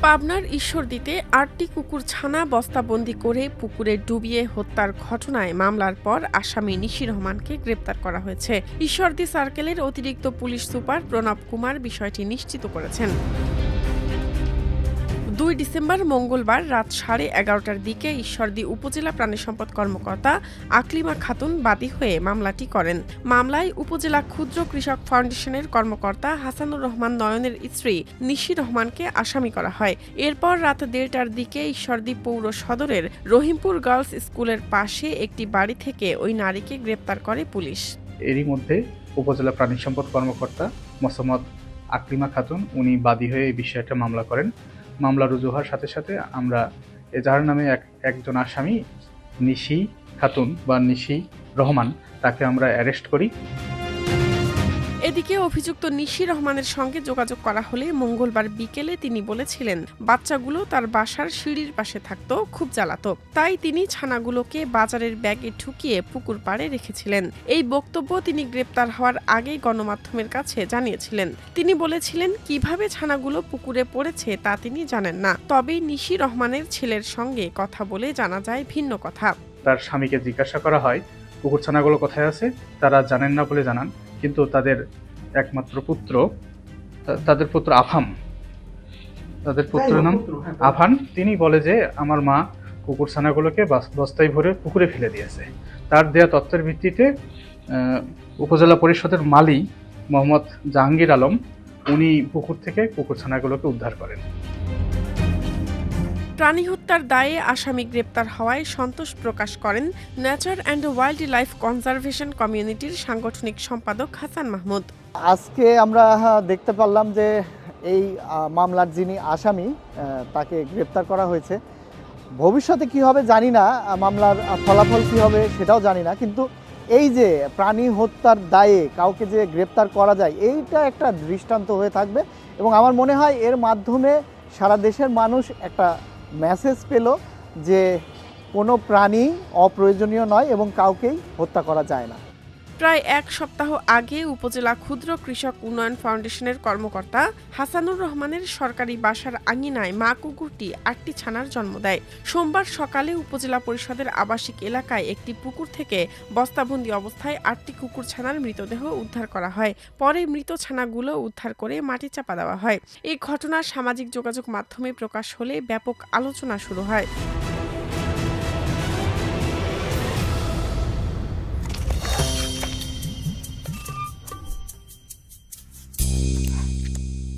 পাবনার ঈশ্বরদীতে আটটি কুকুর ছানা বস্তাবন্দি করে পুকুরে ডুবিয়ে হত্যার ঘটনায় মামলার পর আসামি নিশি রহমানকে গ্রেপ্তার করা হয়েছে। ঈশ্বরদী সার্কেলের অতিরিক্ত পুলিশ সুপার প্রণব কুমার বিষয়টি নিশ্চিত করেছেন। দুই ডিসেম্বর, মঙ্গলবার রাত সাড়ে এগারোটার দিকে ঈশ্বরদী উপজেলা প্রাণী সম্পদ কর্মকর্তা আকলিমা খাতুন বাদী হয়ে মামলাটি করেন। মামলায় উপজেলা ক্ষুদ্র কৃষক ফাউন্ডেশনের কর্মকর্তা হাসানুর রহমান নয়নের স্ত্রী নিশি রহমানকে আসামি করা হয়। এরপর রাত দেড়টার দিকে ঈশ্বরদী পৌর সদরের রহিমপুর গার্লস স্কুলের পাশে একটি বাড়ি থেকে ওই নারীকে গ্রেপ্তার করে পুলিশ। এরই মধ্যে উপজেলা প্রাণী সম্পদ কর্মকর্তা মোসাম্মদ আকলিমা খাতুন, উনি বাদী হয়ে এই বিষয়টা মামলা করেন। মামলা রুজু হওয়ার সাথে সাথে আমরা এজাহার নামে এক, একজন আসামি নিশি খাতুন বা নিশি রহমান, তাকে আমরা অ্যারেস্ট করি। এদিকে অভিযুক্ত নিশি রহমানের সঙ্গে যোগাযোগ করা হলে মঙ্গলবার বিকেলে তিনি বলেছিলেন, বাচ্চাগুলো তার বাসার সিঁড়ির পাশে থাকতো, খুব জ্বালাতো। তাই তিনি ছানাগুলোকে বাজারের ব্যাগে ঠুকিয়ে পুকুর পাড়ে রেখেছিলেন। এই বক্তব্য তিনি গ্রেপ্তার হওয়ার আগেই গণমাধ্যমের কাছে জানিয়েছিলেন। তিনি বলেছিলেন, কীভাবে ছানাগুলো পুকুরে পড়েছে তা তিনি জানেন না। তবে নিশি রহমানের ছেলের সঙ্গে কথা বলে জানা যায় ভিন্ন কথা। তার স্বামীকে জিজ্ঞাসা করা হয় কুকুর ছানাগুলো কোথায় আছে? তারা জানেন না বলে জানান। কিন্তু তাদের একমাত্র পুত্র তাদের পুত্র আফাম। তাদের পুত্রের নাম আফান। তিনি বলে যে আমার মা কুকুর ছানাগুলোকে বস্তায় ভরে পুকুরে ফেলে দিয়েছে। তার দেয়া তত্ত্বের ভিত্তিতে উপজেলা পরিষদের মালি মোহাম্মদ জাহাঙ্গীর আলম উনি পুকুর থেকে কুকুর ছানাগুলোকে উদ্ধার করেন। প্রাণী হত্যার দায়ে আসামি গ্রেপ্তার হওয়ায় সন্তোষ প্রকাশ করেন nature and wild life conservation কমিউনিটির সাংগঠনিক সম্পাদক হাসান মাহমুদ। আজকে আমরা দেখতে পারলাম যে এই মামলার যিনি আসামি তাকে গ্রেপ্তার করা হয়েছে। ভবিষ্যতে কি হবে জানি না মামলার ফলাফল কি হবে সেটাও জানি না, কিন্তু এই যে প্রাণী হত্যার দায়ে কাউকে যে গ্রেপ্তার করা যায়, এইটা একটা দৃষ্টান্ত হয়ে থাকবে এবং আমার মনে হয় এর মাধ্যমে সারা দেশের মানুষ একটা মেসেজ পেল যে কোনো প্রাণী অপ্রয়োজনীয় নয় এবং কাউকেই হত্যা করা যায় না। প্রায় এক সপ্তাহ আগে উপজেলা ক্ষুদ্র কৃষক উন্নয়ন ফাউন্ডেশনের কর্মকর্তা হাসানুর রহমানের সরকারি বাসার আঙিনায় মা কুকুরটি আটটি ছানার জন্ম দেয়। সোমবার সকালে উপজেলা পরিষদের আবাসিক এলাকায় একটি পুকুর থেকে বস্তাবন্দি অবস্থায় আটটি কুকুর ছানার মৃতদেহ উদ্ধার করা হয়। পরে মৃত ছানাগুলো উদ্ধার করে মাটি চাপা দেওয়া হয়। এই ঘটনা সামাজিক যোগাযোগ মাধ্যমে প্রকাশ হলে ব্যাপক আলোচনা শুরু হয়।